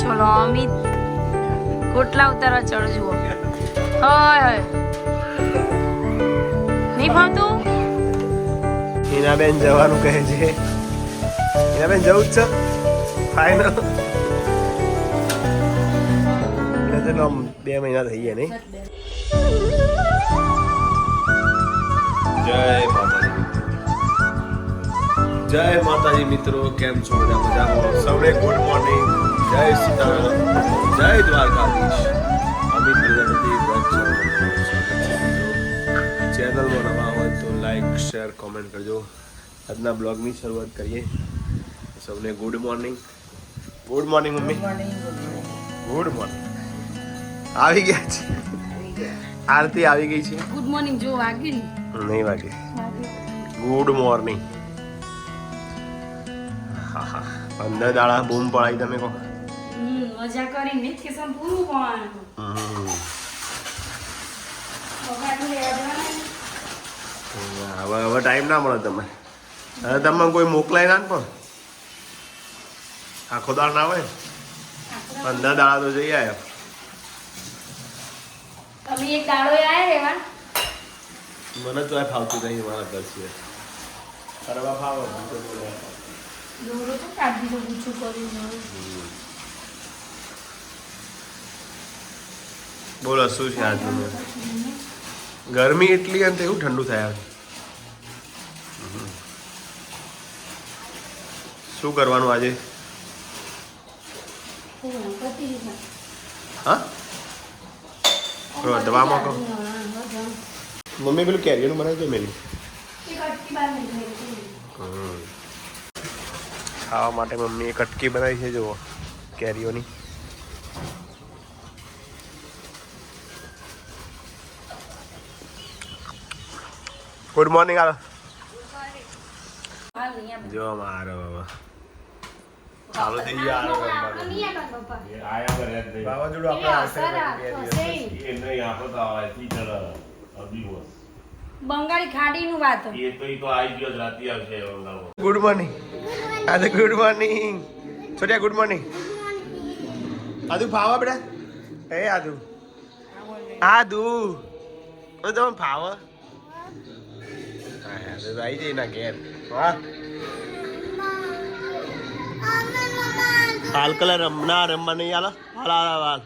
ચલો અમિત કોટલા ઉતારવા ચડો જુઓ. હોય હોય. નહીં ફાવતું હિનાબેન જવાનું કહે છે. હિનાબેન જવું જ છે? ફાઈનલ બે મહિના થઈ ગયા નહીં. જય માતાજી. જય માતાજી મિત્રો કેમ છો બધા મજામાં? સૌને ગુડ મોર્નિંગ જય સીતારામ. જય દ્વારકાધીશ. અમિત પ્રજાપતિ ચેનલમાં નવા હોય તો લાઈક શેર કોમેન્ટ કરજો. આજના બ્લોગની શરૂઆત કરીએ. સૌને good morning good morning mummy. Good morning આવી ગયા છે. આરતી આવી ગઈ છે. ગુડ મોર્નિંગ જો વાગી નહીં વાગે. ગુડ મોર્નિંગ હા હા પંદર દાડા બૂમ પડાવી તમે કહો. મજા કરી વેકેશન પૂરું પણ હમ. હવે હવે ટાઈમ ના મળે તમે હવે તમે કોઈ મોકલાય ના પણ? આખો દાળ ના હોય? પંદર દાડા? તો જઈ આવ્યા. તમે એક દાડો આયા રેવા મને તો આ ફાવતું નહીં મારા ઘર છે. ફરવા ફાવે બોલે. દોરો તો કાઢી લઉં પૂછું કરીને બોલો શું છે આજ? ગરમી એટલી અને એવું ઠંડુ થયા શું કરવાનું આજે? હા? દવામાં કહો મમ્મી પેલું કેરીનું બનાવી દો મેલી. હમ. ખાવા માટે મમ્મીએ કટકી બનાવી છે જુઓ. કેરીઓની. ગુડ મોર્નિંગ આલો જો મારો. બાબા ચાલો થઈ ગયા આરો રમવાનું. વાવાઝોડું આપણે આવશે ને. બંગાળી ગુડ મોર્નિંગ આદુ ગુડ મોર્નિંગ છોટિયા ગુડ મોર્નિંગ આદુ ફાવો બેટા? એ આદુ. આદુ. ઓ તમે ફાવા. હા તો આવી જઈ ના ઘેર. વાહ. હાલ કલર રમના રમવા નહીં હાલ. હાલ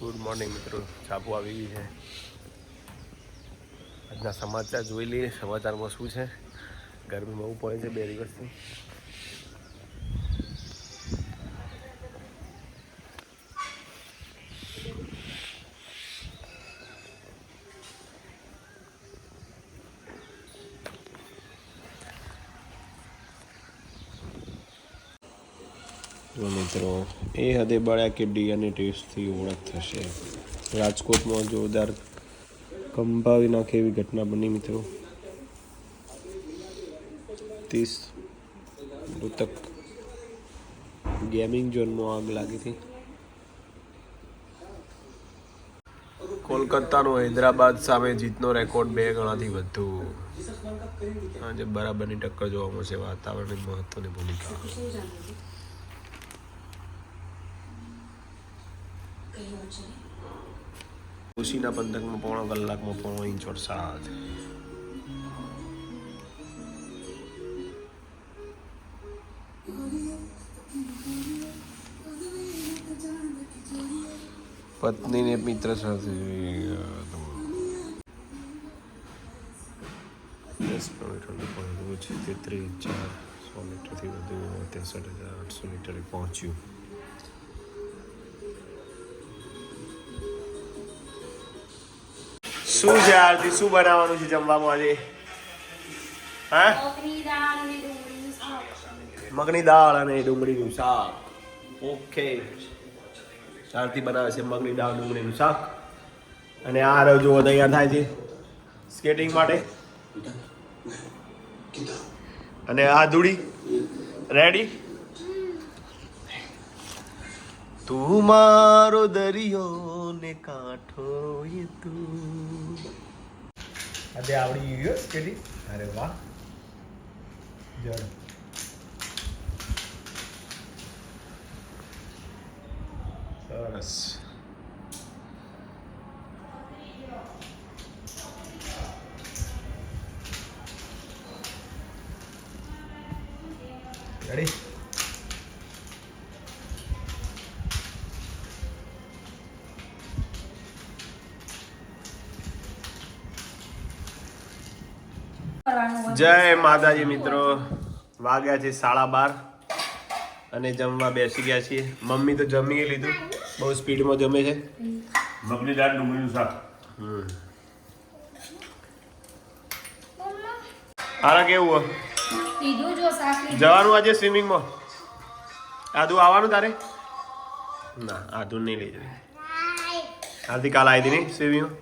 ગુડ મોર્નિંગ મિત્રો. છાપુ આવી ગઈ છે. આજના સમાચાર જોઈ લઈએ. સમાચારમાં શું છે? ગરમી બહુ પડે છે બે દિવસથી મિત્રો, એ હદે બળ્યા કે ડીએનએ ટેસ્ટથી ઓળખ થશે. રાજકોટમાં જોરદાર કંપાવી નાખે એવી ઘટના બની મિત્રો. ત્રીસ મૃતક ગેમિંગ ઝોનમાં આગ લાગી હતી. કોલકાતાનો હૈદરાબાદ સામે જીતનો રેકોર્ડ બે ગણાથી વધુ. આજે બરાબરની ટક્કર જોવા મળશે, વાતાવરણની મહત્વની ભૂમિકા. ખુશીના પંથકમાં પોણો કલાકમાં પોણો ઇંચ વરસાદ. પત્નીને મિત્ર સાથે દસ કિલોમીટર પહોંચવું છે સો મીટરથી ત્રેસઠ હજાર આઠસો મીટરે પહોંચ્યું. શું છે આરતી? શું બનાવવાનું છે જમવામાં આજે? હા? મગની દાળ અને ડુંગળીનું શાક. ઓકે. આરતી બનાવે છે મગની દાળ, ડુંગળીનું શાક. અને આ જુઓ તૈયાર થાય છે સ્કેટિંગ માટે. અને આ ધૂળી રેડી તું મારો દરિયો ને કાંઠો એ તું. આજે આવડી ગયો સ્કેટિંગ અરે વાહ. જડ સરસ રેડી જય માતાજી મિત્રો. વાગ્યા છે સાડા બાર અને જમવા બેસી ગયા છીએ. મમ્મી તો જમી લીધું. બહુ સ્પીડમાં જમે છે? મગની દાળ ડુંગળીનું શાક. આરા કેવું હો? જો શાક જવાનું આજે સ્વિમિંગમાં? આદુ આવવાનું તારે? ના આદુ નહીં લઈ જવી. આવતીકાલ આવી હતી નહીં સ્વિમિંગમાં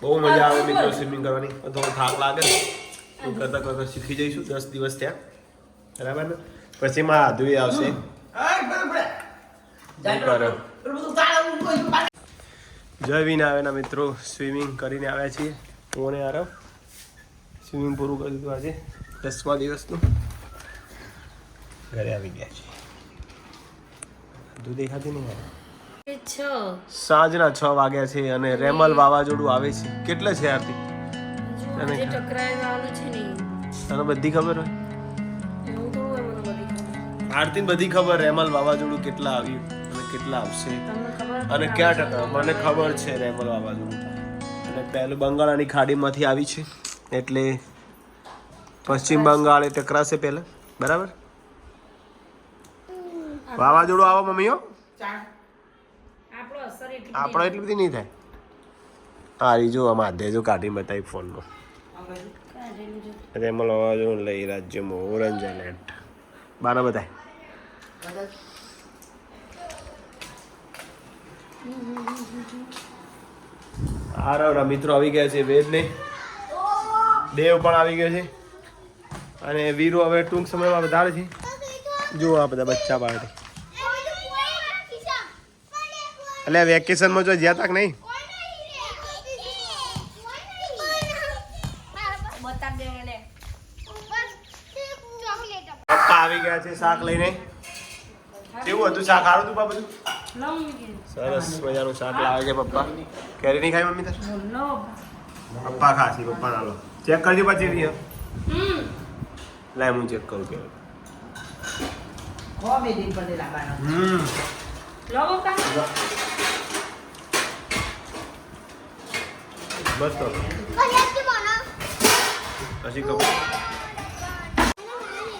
બહુ મજા આવે મિત્રો સ્વિમિંગ કરવાની. પણ થોડો થાક લાગે ને. તો કરતા કરતા શીખી જઈશું. દસ દિવસ ત્યાં બરાબર ને? પછી માં આધુએ આવશે. શું વિન જયવીને મિત્રો સ્વિમિંગ કરીને આવ્યા છીએ. હું અને આરવ. સ્વિમિંગ પૂરું કરી દીધું આજે દસમા દિવસનું. ઘરે આવી ગયા છીએ. તું દેખાતી નહીં યાર. સાંજના છ વાગ્યા છે અને રેમલ વાવાઝોડું આવે છે. કેટલે છે આરતી? તને બધી ખબર હોય મને બધી ખબર. આરતીને બધી ખબર રેમલ વાવાઝોડું કેટલા આવ્યું. કેટલા આવશે? અને કયા ટકા? મને ખબર છે રેમલ વાવાઝોડું અને પહેલું બંગાળાની ખાડીમાંથી આવી છે. એટલે પશ્ચિમ બંગાળ એ ટકરાશે પહેલા. બરાબર? વાવાઝોડું આવો મમ્મીઓ. આપણો એટલી બધી નહીં. થાય. હારી જો આમાં આધે જો કાઢી બતાવી ફોનમાં. રેમલ વાવાઝોડું લઈ રાજ્યમાં ઓરેન્જ એલર્ટ. બાના બતાય આરવના મિત્રો આવી ગયા છે વેદને. દેવ પણ આવી ગયો છે. અને વીરુ હવે ટૂંક સમયમાં વધારે છે. જુઓ આ બધા બચ્ચા પાર્ટી. એટલે વેકેશનમાં જો જ્યાં તક નહીં. પપ્પા આવી ગયા છે શાક લઈને. કેવું હતું શાક? સારું હતું કે? સરસ મજાનું શાક લાવે છે પપ્પા. કેરી નહીં ખાય મમ્મી તાર. પપ્પા ખાશી પપ્પા ના લો ચેક કરજો પછી હમ. લાય હું ચેક કરું કે હમ. લો પપ્પા. મસ્ત પછી કહું.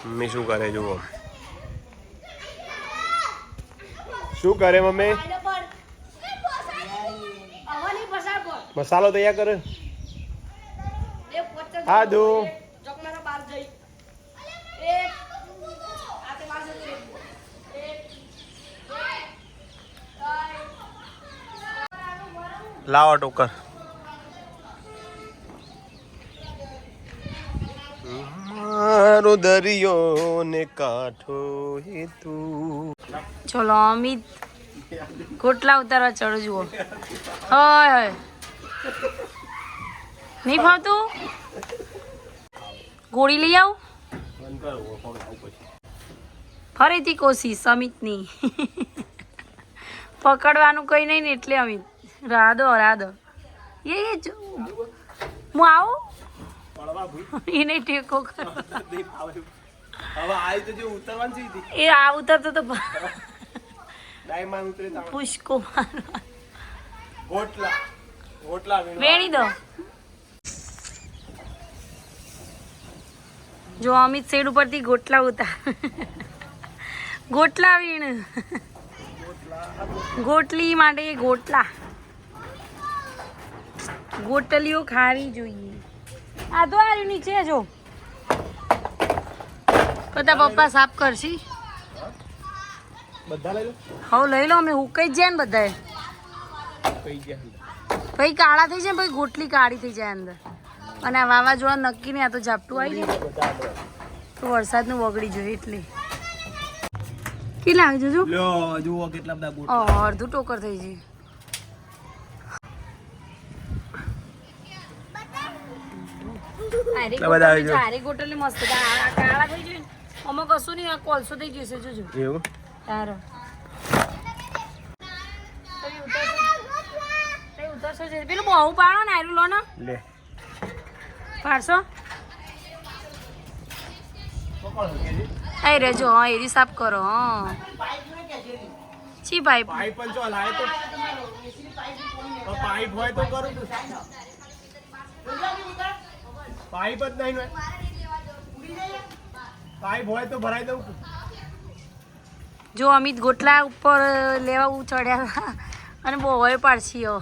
મમ્મી શું કરે જુઓ. શું કરે મમ્મી? મસાલો તૈયાર કરે? આદુ લાવો ટોકર. મારો દરિયો ને કાંઠો તું. ચલો અમિત ગોટલા ઉતારવા ચડો જુઓ. હોય હોય. નહીં ફાવતું? ગોળી લઈ આવું? ફરીથી કોશિશ અમિતની. પકડવાનું કઈ નહીં ને એટલે અમિત. રાધો રાધો. એ. હું આવું? એને ટેકો કરો. એ આ ઉતરતો તો ડાયમાં ઉતરે તા પુષ્કો મારવા ગોટલા ગોટલા વેણી દો. જો અમિત સેડ ઉપરથી ગોટલા ઉતાર. ગોટલા વીણ. ગોટલી માટે ગોટલા. ગોટલીઓ ખાવી જોઈએ. આ તો આર્યું નીચે જો. બધા પપ્પા સાફ કરશી. બધા લઈ લો. હવે લઈ લો અમે હુકાઈ જાય ને બધાએ. કઈ ગયા પછી કાળા થઈ જાય ગોટલી કાળી થઈ જાય અંદર. અને આ વાવાઝોડા નક્કી નહીં આ તો ઝાપટું આવી જાય. તો વરસાદનું વગડી જોઈએ એટલે. કેટલા આવી જજો લ્યો જુઓ કેટલા બધા ગોટલા. અડધું ટોકર થઈ એટલા બધા આવી ગોટલી મસ્ત. કાળા થઈ જાય અમુક કશું નહીં આ કોલસો થઈ જશે જોજો. એવું? તારો. પેલું બહુ પાડો ને આયરું લો ને. લે. પાડશો? આઈ રેજો હા એરી સાફ કરો હા. છી પાઇપ પાઇપ જો લાય તો. પાઇપ હોય તો કરું પાઇપ જ નહીં હોય. પાઇપ હોય તો ભરાઈ દઉં જો અમિત ગોટલા ઉપર લેવા ચડ્યા હતા. અને બહુ હોય પાડશીઓ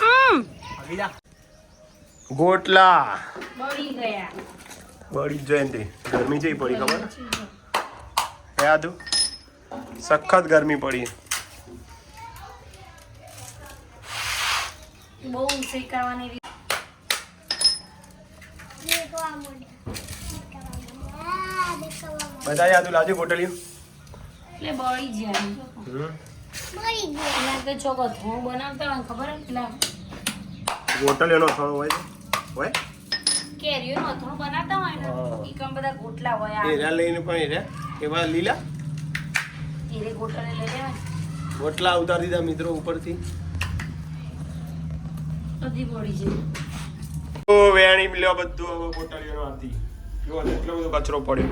હમ. આગી જા ગોટલા. બળી ગયા. બળી જ જાય ને તે. ગરમી જઈ પડી ખબર? યાદ? સખત ગરમી પડી. બહુ શેકાવાની રીત બધા યાદ લાવજો બોટલીઓ એટલે બળી જાય એના તો ચોક અથોણું બનાવતા હોય ખબર હે પેલા? બોટલીઓનો થોડો હોય હોય? કેરીઓનું અથોણું બનાવતા હોય ને ઈ કમ બધા ગોટલા હોય આ. એરા લઈને પણ એરા એવા લીલા? એરે ગોટલે લઈ લેવાય. ગોટલા ઉતારી દીધા મિત્રો ઉપરથી. બધી બળી જાય. ઓ વેણી મિલ્યો બધું બોટલીઓનો આરતી જો એટલો બધો કચરો પડ્યો.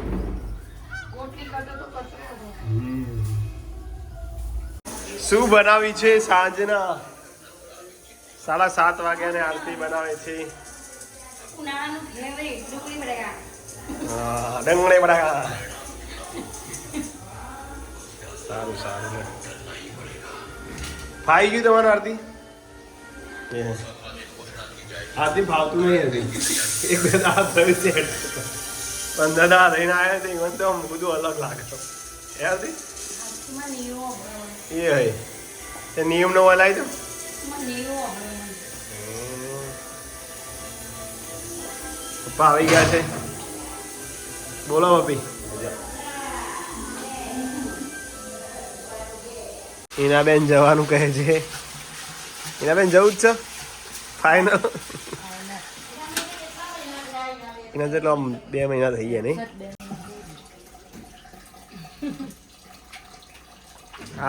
શું બનાવી છે સાંજના? સાડા સાત વાગ્યાની આરતી બનાવે છે. ઉનાળાનું ડુંગળી સારું સારું. ફાઈ ગયું તમારું આરતી. આરતી ભાવતું નહીં હતી. એક બે દાડા થયું છે. પણ દાદા રહીને આવ્યા છે મને તો બધું અલગ લાગે એ અભળો એ હે તે નિયમનો વલાઈ દો માં નીરો અભળો પપ્પા આવી ગયા છે. બોલો પપ્પી. હિનાબેન જવાનું કહે છે. હિનાબેન જવું જ છે? ફાઇનલ એના જેટલો આમ બે મહિના થઈ ગયા નહીં.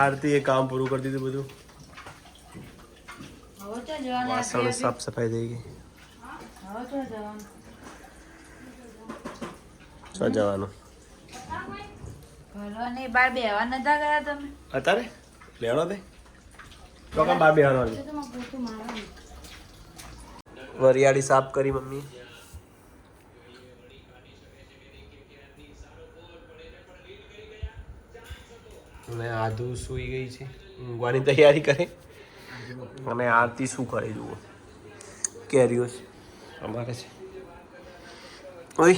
આરતી એ કામ પૂરું કરી દીધું બધું. વાસણ સાફ સફાઈ થઈ ગઈ. શું જવાનું? અત્યારે? લેવાનો તે તો કામ બાર બેહવાનો વરિયાળી સાફ કરી મમ્મી. અને આધુ સૂઈ ગઈ છે. ઊંઘવાની તૈયારી કરે. અને આરતી શું કરે જુઓ. કેરીઓ છે. અમારે છે. ઓય.